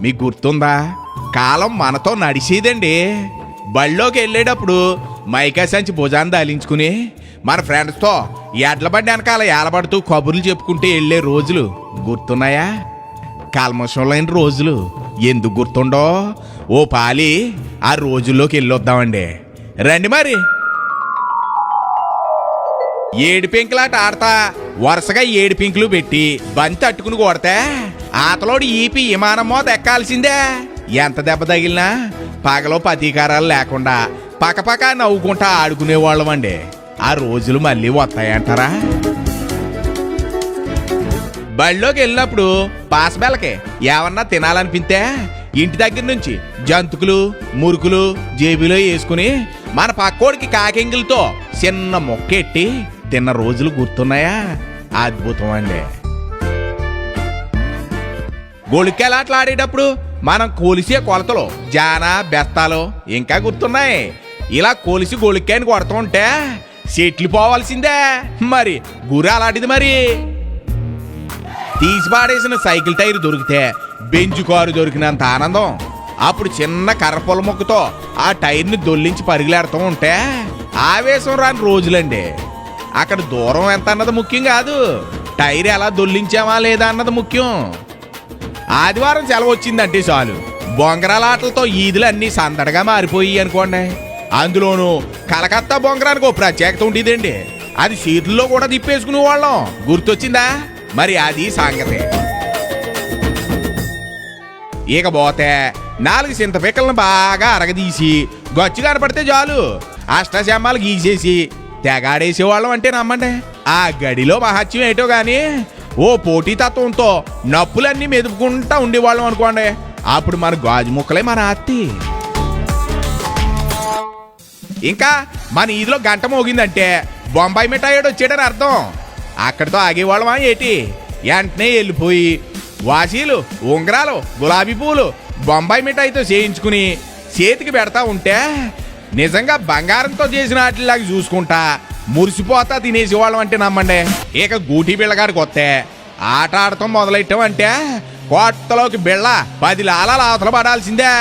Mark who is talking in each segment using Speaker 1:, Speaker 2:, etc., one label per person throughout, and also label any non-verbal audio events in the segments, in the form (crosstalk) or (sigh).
Speaker 1: మీకు గుర్తుందా? కాలం మనతో నడిచేదండి. బళ్ళోకి వెళ్ళేటప్పుడు మైకా సంచి భుజాన్ని దాలించుకుని మన ఫ్రెండ్స్తో ఎడ్ల బండి వెనకాల ఏలబడుతూ కబుర్లు చెప్పుకుంటూ వెళ్ళే రోజులు గుర్తున్నాయా? కల్మషం లేని రోజులు ఎందుకు గుర్తుండో? ఓ పాలి ఆ రోజుల్లోకి వెళ్ళొద్దామండి. రండి మరి. ఏడు పెంకులాట ఆడతా వరుసగా ఏడు పెంకులు పెట్టి బంతి అట్టుకుని కొడితే. ఆతలోడు ఈపి విమానం మోత ఎక్కాల్సిందే. ఎంత దెబ్బ తగిలినా పగలో పతీకారాలు లేకుండా పక్కపక్క నవ్వుకుంటా ఆడుకునేవాళ్ళమండి. ఆ రోజులు మళ్ళీ వస్తాయంటారా? బళ్ళోకి వెళ్ళినప్పుడు పాసబెల్లకి ఏమన్నా తినాలనిపిస్తే ఇంటి దగ్గర నుంచి జంతుకులు మురుకులు జేబీలో వేసుకుని మన పక్కోడికి కాకెంగిలతో చిన్న మొక్కెట్టి తిన్న రోజులు గుర్తున్నాయా? అద్భుతం అండి. గొళికెలాట్లు ఆడేటప్పుడు మనం కొలిసే కొలతలు జానా బెత్తాలు ఇంకా గుర్తున్నాయి. ఇలా కొలిసి గొలికాయని కొడుతూ ఉంటే సెట్లు పోవాల్సిందే. మరి గురి అలాంటిది మరి? తీసి పాడేసిన సైకిల్ టైర్ దొరికితే బెంచ్ కారు దొరికినంత ఆనందం. అప్పుడు చిన్న కర్రపొల మొక్కతో ఆ టైర్ని దొల్లించి పరిగిలాడుతూ ఉంటే ఆవేశం రాని రోజులండి. అక్కడ దూరం ఎంత అన్నది ముఖ్యం కాదు. టైర్ ఎలా దొల్లించామా లేదా అన్నది ముఖ్యం. ఆదివారం సెలవు వచ్చిందంటే చాలు. బొంగరాల ఆటలతో ఈదులు అన్నీ సందడిగా మారిపోయి అనుకోండి. అందులోనూ కలకత్తా బొంగరానికి ఓ ప్రత్యేకత ఉండేదండి. అది సీట్లలో కూడా తిప్పేసుకునే వాళ్ళం. గుర్తొచ్చిందా? మరి అది సంగతి. ఇక పోతే నాలుగు చింత పిక్కలను బాగా అరగదీసి గచ్చు కనపడితే చాలు. అష్టశమ్మాలు గీసేసి తెగాడేసేవాళ్ళం అంటే నమ్మండి ఆ గడిలో మహత్యం ఏటో కానీ ఓ పోటీతత్వంతో నప్పులన్నీ మెదుపుకుంటా ఉండేవాళ్ళం అనుకోండి. అప్పుడు మన గాజు ముక్కలే మన అత్తి. ఇంకా మన ఈదిలో గంట మోగిందంటే బొంబాయి మిఠాయిడు వచ్చాడని అర్థం. అక్కడితో ఆగేవాళ్ళమా ఏటి? వెంటనే వెళ్ళిపోయి వాసీలు ఉంగరాలు గులాబీ పూలు బొంబాయి మిఠాయితో చేయించుకుని చేతికి పెడతా ఉంటే నిజంగా బంగారంతో చేసిన వాటిలాగా చూసుకుంటా మురిసిపోతా తినేసేవాళ్ళం అంటే నమ్మండి. ఇక గూటి బిళ్ళగాడికి వస్తే ఆట ఆడటం మొదలెట్టామంటే కోట్టలోకి బిళ్ళ పది లాలాలు అవతల పడాల్సిందే.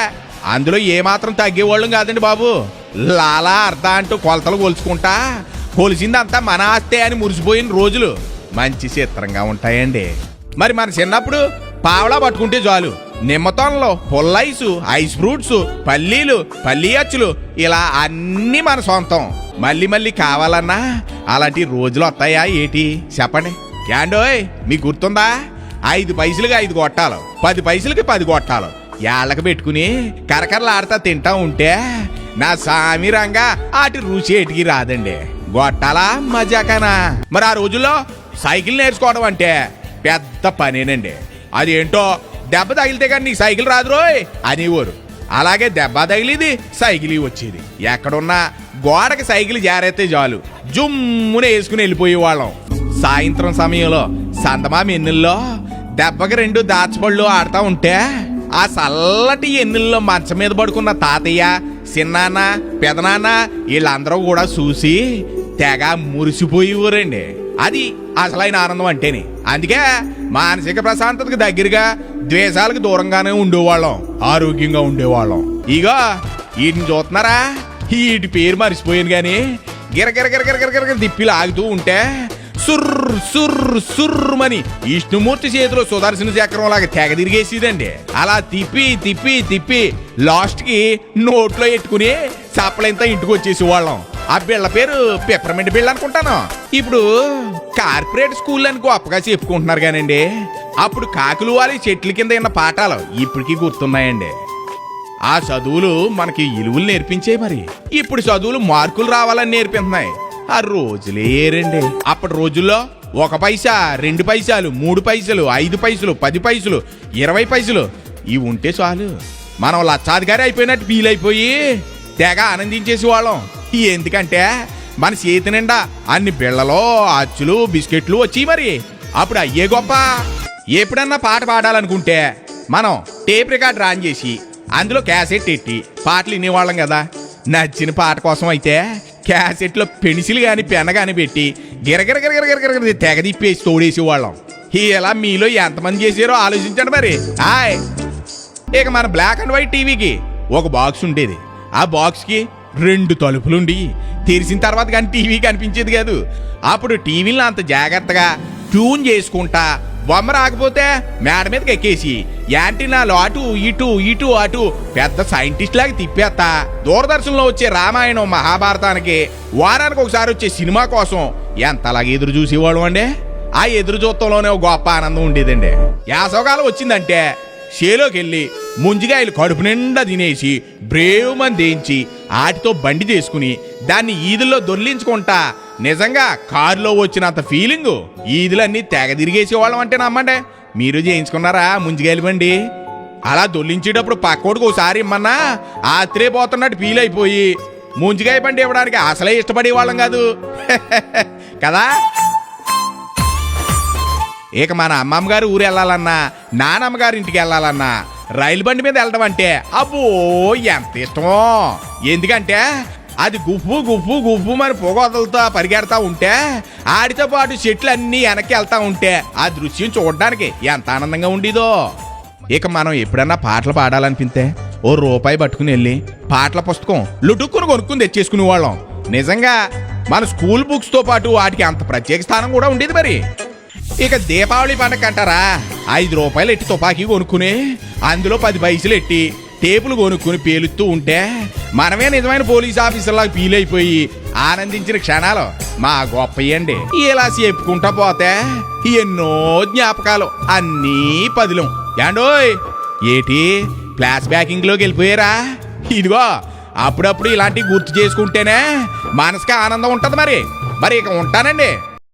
Speaker 1: అందులో ఏమాత్రం తగ్గేవాళ్ళం కాదండి బాబు. లాలా అర్ధ అంటూ కొలతలు కొలుచుకుంటా కొలిసిందంతా మన ఆస్తే అని మురిసిపోయిన రోజులు. మంచి చిత్రంగా ఉంటాయండి. మరి మన చిన్నప్పుడు పావలా పట్టుకుంటే చాలు. నిమ్మతోనలో పుల్లైసు ఐస్ ఫ్రూట్స్ పల్లీలు పల్లీ అచ్చులు ఇలా అన్నీ మన సొంతం. మళ్ళీ మళ్ళీ కావాలన్నా అలాంటి రోజులు వస్తాయా ఏటి? చెప్పండి. క్యాండోయ్ మీకు గుర్తుందా? ఐదు పైసలుగా ఐదు కొట్టాలు పది పైసలకి పది కొట్టాలు ఏళ్ళకి పెట్టుకుని కరకరలాడుతా తింటా ఉంటే నా సామి రంగా ఆటి రుచి ఎటుకి రాదండి. గొట్టాలా? మజాకానా? మరి ఆ రోజుల్లో సైకిల్ నేర్చుకోవడం అంటే పెద్ద పనేనండి. అదేంటో దెబ్బ తగిలితే కానీ నీకు సైకిల్ రాదు రోయ్ అనేవారు అలాగే దెబ్బ తగిలిది సైకిల్ వచ్చేది. ఎక్కడున్నా గోడకి సైకిల్ జారేస్తే చాలు. జుమ్మున వేసుకుని వెళ్ళిపోయేవాళ్ళం. సాయంత్రం సమయంలో సందమా ఎన్నుల్లో దెబ్బకి రెండు దాచబళ్ళు ఆడుతూ ఉంటే ఆ చల్లటి ఎన్నుల్లో మంచం మీద పడుకున్న తాతయ్య చిన్నాన్న పెదనాన్న వీళ్ళందరూ కూడా చూసి తెగ మురిసిపోయేవారండి. అది అసలైన ఆనందం అంటేనే. అందుకే మానసిక ప్రశాంతతకు దగ్గరగా ద్వేషాలకు దూరంగానే ఉండేవాళ్ళం ఆరోగ్యంగా ఉండేవాళ్ళం. ఇగో వీటిని చూస్తున్నారా? వీటి పేరు మర్చిపోయాను కానీ గిరగిర గిరగిర గిరగిర దిప్పి లాగుతూ ఉంటే సుర్ర్ సుర్ర్ సుర్రమని విష్ణుమూర్తి చేతిలో సుదర్శన చక్రం లాగా తెగ తిరిగేసేదండి. అలా తిప్పి తిప్పి తిప్పి లాస్ట్కి నోట్లో ఎట్టుకుని చప్పలంతా ఇంటికి వచ్చేసి వాళ్ళం ఆ బిళ్ళ పేరు పిప్రమిడ్ బిళ్ళ అనుకుంటాను. ఇప్పుడు కార్పొరేట్ స్కూల్ అని గొప్పగా చెప్పుకుంటున్నారు కానండి. అప్పుడు కాకులు వాలి చెట్ల కింద ఉన్న పాఠాలు ఇప్పటికీ గుర్తున్నాయండి. ఆ చదువులు మనకి ఇలువులు నేర్పించే మరి. ఇప్పుడు చదువులు మార్కులు రావాలని నేర్పిస్తున్నాయి. ఆ రోజులే ఏరండి అప్పటి రోజుల్లో ఒక పైసా రెండు పైసలు మూడు పైసలు ఐదు పైసలు పది పైసలు ఇరవై పైసలు ఇవి ఉంటే చాలు. మనం లక్షాధికారి అయిపోయినట్టు ఫీల్ అయిపోయి తెగ ఆనందించేసి వాళ్ళం ఎందుకంటే మన చేతి నిండా అన్ని బిళ్ళలో అచ్చులు బిస్కెట్లు వచ్చి మరి. అప్పుడు అయ్యే గొప్ప. ఎప్పుడన్నా పాట పాడాలనుకుంటే మనం టేప్ రికార్డ్ రాన్ చేసి అందులో క్యాసెట్ ఎట్టి పాటలు వినేవాళ్ళం కదా. నచ్చిన పాట కోసం అయితే క్యాసెట్లో పెన్సిల్ కానీ పెన్న కానీ పెట్టి గిరగిరగిరగిరగిరగిర తెగ తిప్పేసి తోడేసేవాళ్ళం ఇలా మీలో ఎంతమంది చేసారో ఆలోచించండి మరి హాయ్ ఇక మన బ్లాక్ అండ్ వైట్ టీవీకి ఒక బాక్స్ ఉండేది ఆ బాక్స్కి రెండు తలుపులుండి తెరిచిన తర్వాత కానీ టీవీ కనిపించేది కాదు. అప్పుడు టీవీలను అంత జాగ్రత్తగా ట్యూన్ చేసుకుంటా బొమ్మ రాకపోతే మేడ మీదకి ఎక్కేసి యాంటీనాలు అటు ఇటు ఇటు అటు పెద్ద సైంటిస్ట్ లాగా తిప్పేస్తా. దూరదర్శన్లో వచ్చే రామాయణం మహాభారతానికి వారానికి ఒకసారి వచ్చే సినిమా కోసం ఎంతలాగా ఎదురు చూసేవాళ్ళం అండి? ఆ ఎదురు చూత్తంలోనే ఒక గొప్ప ఆనందం ఉండేదండి. యాసవకాలం వచ్చిందంటే షేలోకి వెళ్ళి ముంజిగాయలు కడుపు నిండా తినేసి బ్రేవ్ మంది ఆటితో బండి చేసుకుని దాన్ని ఈదుల్లో దొర్లించుకుంటా నిజంగా కారులో వచ్చినంత ఫీలింగు. ఈదులన్నీ తెగ తిరిగేసేవాళ్ళం అంటే నమ్మండి మీరు చేయించుకున్నారా ముంజిగాయలు బండి? అలా దొల్లించేటప్పుడు పక్కోడికి ఒకసారి ఇమ్మన్నా ఆత్రేపోతున్నట్టు ఫీల్ అయిపోయి ముంజిగాయ బండి ఇవ్వడానికి అసలే ఇష్టపడేవాళ్ళం కాదు. (laughs) కదా? ఇక మన అమ్మమ్మ గారు ఊరు వెళ్ళాలన్నా నానమ్మ గారి ఇంటికి వెళ్ళాలన్నా రైలు బండి మీద వెళ్ళడం అంటే అబ్బో ఎంత ఇష్టమో. ఎందుకంటే అది గుఫు గుఫు గుఫు మరి పొగ పరిగెడతా ఉంటే ఆడితో పాటు చెట్లు అన్నీ వెనక్కి వెళ్తా ఉంటే ఆ దృశ్యం చూడడానికి ఎంత ఆనందంగా ఉండేదో. ఇక మనం ఎప్పుడన్నా పాటలు పాడాలనిపితే ఓ రూపాయి పట్టుకుని వెళ్ళి పాటల పుస్తకం లుటుక్కుని కొనుక్కుని తెచ్చేసుకునే వాళ్ళం నిజంగా మన స్కూల్ బుక్స్తో పాటు వాటికి అంత ప్రత్యేక స్థానం కూడా ఉండేది మరి. ఇక దీపావళి పండగ అంటారా? ఐదు రూపాయలు ఎట్టి తుపాకీ కొనుక్కుని అందులో పది పైసలు ఎట్టి టేపులు కొనుక్కుని పేలుస్తూ ఉంటే మనమే నిజమైన పోలీస్ ఆఫీసర్లాగా ఫీల్ అయిపోయి ఆనందించిన క్షణాలు మా గొప్పయండి. ఇలా చెప్పుకుంటా పోతే ఎన్నో జ్ఞాపకాలు అన్నీ పదిలం. ఏండోయ్ ఏటి ఫ్లాష్ బ్యాకింగ్లోకి వెళ్ళిపోయారా? ఇదిగో అప్పుడప్పుడు ఇలాంటివి గుర్తు చేసుకుంటేనే మనసుకి ఆనందం ఉంటుంది మరి. మరి ఇక ఉంటానండి.